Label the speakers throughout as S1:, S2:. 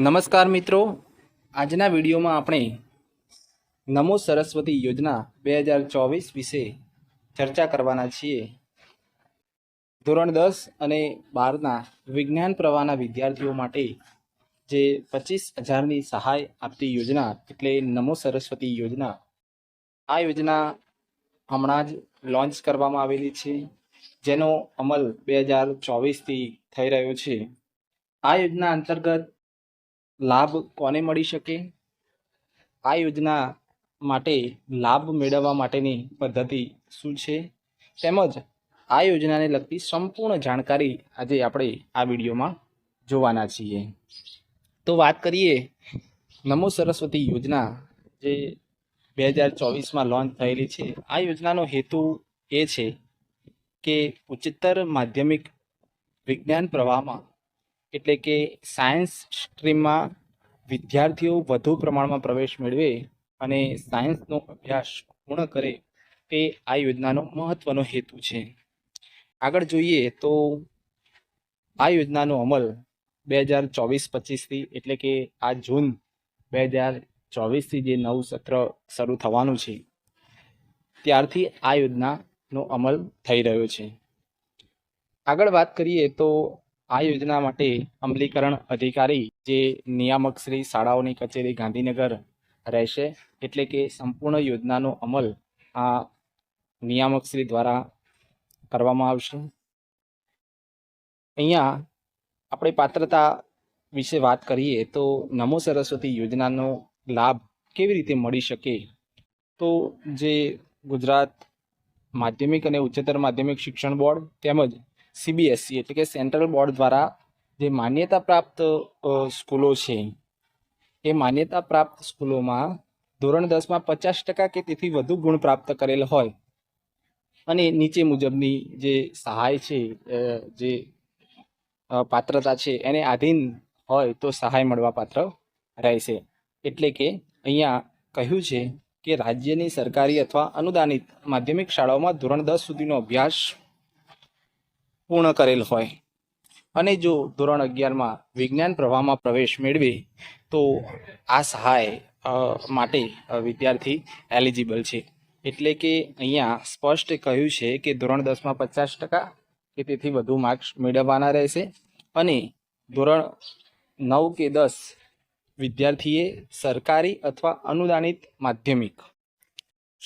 S1: નમસ્કાર મિત્રો આજના વિડીયોમાં આપણે નમો સરસ્વતી યોજના બે હજાર ચોવીસ વિશે ચર્ચા કરવાના છીએ ધોરણ દસ અને બારના વિજ્ઞાન પ્રવાહના વિદ્યાર્થીઓ માટે જે પચીસ હજારની સહાય આપતી યોજના એટલે નમો સરસ્વતી યોજના આ યોજના હમણાં જ લોન્ચ કરવામાં આવેલી છે જેનો અમલ બે હજાર ચોવીસથી થઈ રહ્યો છે આ યોજના અંતર્ગત લાભ કોને મળી શકે આ યોજના માટે લાભ મેળવવા માટેની પદ્ધતિ શું છે તેમજ આ યોજનાને લગતી સંપૂર્ણ જાણકારી આજે આપણે આ વિડીયોમાં જોવાના છીએ તો વાત કરીએ નમો સરસ્વતી યોજના જે બે હજાર ચોવીસમાં લોન્ચ થયેલી છે આ યોજનાનો હેતુ એ છે કે ઉચ્ચતર માધ્યમિક વિજ્ઞાન પ્રવાહમાં એટલે કે સાયન્સ સ્ટ્રીમમાં વિદ્યાર્થીઓ વધુ પ્રમાણમાં પ્રવેશ મેળવે અને સાયન્સનો અભ્યાસ પૂર્ણ કરે તે આ યોજનાનો મહત્વનો હેતુ છે આગળ જોઈએ તો આ યોજનાનો અમલ બે હજાર ચોવીસ પચીસથી એટલે કે આ જૂન બે હજાર ચોવીસથી જે નવું સત્ર શરૂ થવાનું છે ત્યારથી આ યોજનાનો અમલ થઈ રહ્યો છે આગળ વાત કરીએ તો આ યોજના માટે અમલીકરણ અધિકારી જે નિયામક શ્રી શાળાઓની કચેરી ગાંધીનગર રહેશે એટલે કે સંપૂર્ણ યોજનાનો અમલ આ નિયામક શ્રી દ્વારા કરવામાં આવશે અહીંયા આપણે પાત્રતા વિશે વાત કરીએ તો નમો સરસ્વતી યોજનાનો લાભ કેવી રીતે મળી શકે તો જે ગુજરાત માધ્યમિક અને ઉચ્ચતર માધ્યમિક શિક્ષણ બોર્ડ તેમજ સીબીએસસી e એટલે કે સેન્ટ્રલ બોર્ડ દ્વારા જે માન્યતા પ્રાપ્ત સ્કૂલો છે એ માન્યતા પ્રાપ્ત સ્કૂલોમાં ધોરણ દસમાં પચાસ ટકા કે તેથી વધુ ગુણ પ્રાપ્ત કરેલ હોય અને નીચે મુજબની જે સહાય છે જે પાત્રતા છે એને આધીન હોય તો સહાય મળવા મળવાપાત્ર રહેશે એટલે કે અહીંયા કહ્યું છે કે રાજ્યની સરકારી અથવા અનુદાનિત માધ્યમિક શાળાઓમાં ધોરણ દસ સુધીનો અભ્યાસ પૂર્ણ કરેલ હોય અને જો ધોરણ અગિયારમાં વિજ્ઞાન પ્રવાહમાં પ્રવેશ મેળવે તો આ સહાય માટે વિદ્યાર્થી એલિજિબલ છે એટલે કે અહીંયા સ્પષ્ટ કહ્યું છે કે ધોરણ દસમાં પચાસ ટકા કે તેથી વધુ માર્ક્સ મેળવવાના રહેશે અને ધોરણ નવ કે દસ વિદ્યાર્થીએ સરકારી અથવા અનુદાનિત માધ્યમિક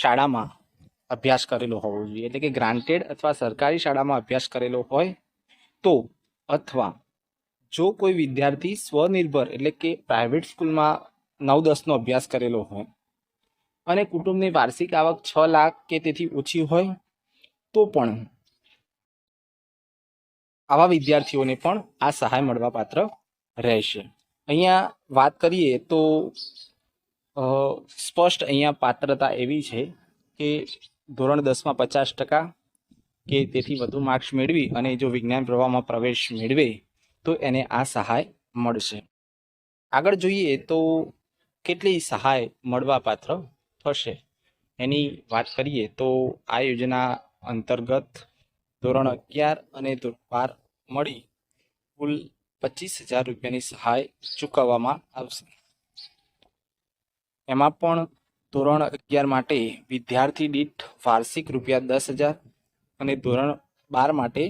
S1: શાળામાં અભ્યાસ કરેલો હોવો જોઈએ એટલે કે ગ્રાન્ટેડ અથવા સરકારી શાળામાં અભ્યાસ કરેલો હોય તો અથવા જો કોઈ વિદ્યાર્થી સ્વનિર્ભર એટલે કે પ્રાઇવેટ સ્કૂલમાં નવ દસનો અભ્યાસ કરેલો હોય અને કુટુંબની વાર્ષિક આવક છ લાખ કે તેથી ઓછી હોય તો પણ આવા વિદ્યાર્થીઓને પણ આ સહાય મળવાપાત્ર રહેશે અહીંયા વાત કરીએ તો સ્પષ્ટ અહીંયા પાત્રતા એવી છે કે ધોરણ દસમાં પચાસ ટકા કે તેથી વધુ માર્ક્સ મેળવી અને જો વિજ્ઞાન પ્રવાહમાં પ્રવેશ મેળવે તો એને આ સહાય મળશે આગળ જોઈએ તો કેટલી સહાય મળવાપાત્ર થશે એની વાત કરીએ તો આ યોજના અંતર્ગત ધોરણ અગિયાર અને બાર મળી કુલ પચીસ હજાર રૂપિયાની સહાય ચૂકવવામાં આવશે એમાં પણ ધોરણ અગિયાર માટે વિદ્યાર્થી દીઠ વાર્ષિક રૂપિયા દસ હજાર અને ધોરણ બાર માટે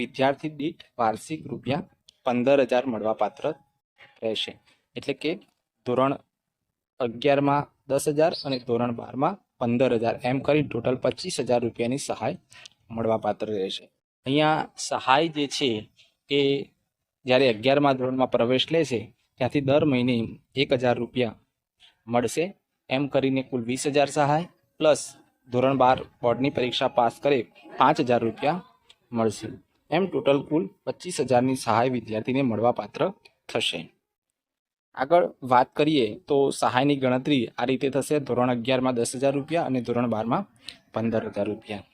S1: વિદ્યાર્થી દીઠ વાર્ષિક રૂપિયા પંદર હજાર મળવાપાત્ર રહેશે એટલે કે ધોરણ અગિયારમાં દસ હજાર અને ધોરણ બારમાં પંદર હજાર એમ કરી ટોટલ પચીસ હજાર રૂપિયાની સહાય મળવાપાત્ર રહેશે અહીંયા સહાય જે છે એ જ્યારે અગિયારમાં ધોરણમાં પ્રવેશ લેશે ત્યાંથી દર મહિને એક હજાર રૂપિયા મળશે એમ કરીને કુલ વીસ હજાર સહાય પ્લસ ધોરણ બાર બોર્ડની પરીક્ષા પાસ કરે પાંચ હજાર રૂપિયા મળશે એમ ટોટલ કુલ પચીસ હજારની સહાય વિદ્યાર્થીને મળવાપાત્ર થશે આગળ વાત કરીએ તો સહાયની ગણતરી આ રીતે થશે ધોરણ અગિયારમાં દસ હજાર રૂપિયા અને ધોરણ બારમાં પંદર હજાર રૂપિયા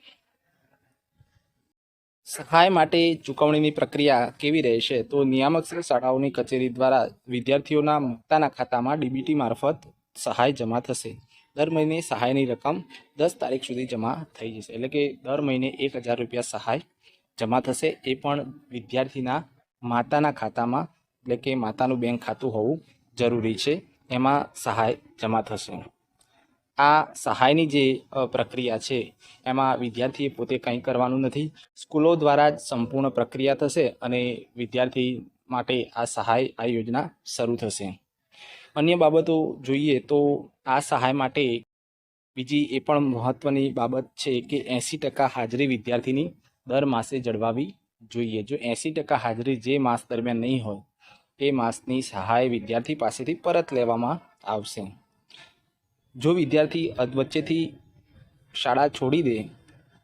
S1: સહાય માટે ચૂકવણીની પ્રક્રિયા કેવી રહેશે તો નિયામક શાળાઓની કચેરી દ્વારા વિદ્યાર્થીઓના મુક્તાના ખાતામાં ડીબીટી મારફત સહાય જમા થશે દર મહિને સહાયની રકમ દસ તારીખ સુધી જમા થઈ જશે એટલે કે દર મહિને એક હજાર રૂપિયા સહાય જમા થશે એ પણ વિદ્યાર્થીના માતાના ખાતામાં એટલે કે માતાનું બેંક ખાતું હોવું જરૂરી છે એમાં સહાય જમા થશે આ સહાયની જે પ્રક્રિયા છે એમાં વિદ્યાર્થીએ પોતે કંઈ કરવાનું નથી સ્કૂલો દ્વારા જ સંપૂર્ણ પ્રક્રિયા થશે અને વિદ્યાર્થી માટે આ સહાય આ યોજના શરૂ થશે અન્ય બાબતો જોઈએ તો આ સહાય માટે બીજી એ પણ મહત્ત્વની બાબત છે કે એંસી ટકા હાજરી વિદ્યાર્થીની દર માસે જળવાવી જોઈએ જો એંસી ટકા હાજરી જે માસ દરમિયાન નહીં હોય એ માસની સહાય વિદ્યાર્થી પાસેથી પરત લેવામાં આવશે જો વિદ્યાર્થી અધવચ્ચેથી શાળા છોડી દે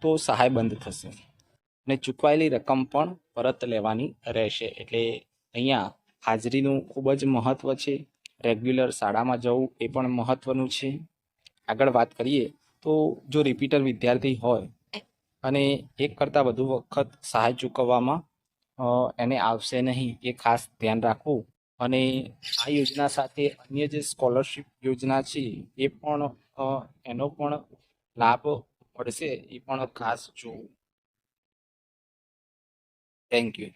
S1: તો સહાય બંધ થશે અને ચૂકવાયેલી રકમ પણ પરત લેવાની રહેશે એટલે અહીંયા હાજરીનું ખૂબ જ મહત્ત્વ છે રેગ્યુલર શાળામાં જવું એ પણ મહત્ત્વનું છે આગળ વાત કરીએ તો જો રિપીટર વિદ્યાર્થી હોય અને એક કરતાં વધુ વખત સહાય ચૂકવવામાં એને આવશે નહીં એ ખાસ ધ્યાન રાખવું અને આ યોજના સાથે અન્ય જે સ્કોલરશિપ યોજના છે એ પણ એનો પણ લાભ મળશે એ પણ ખાસ જોવું થેન્ક યુ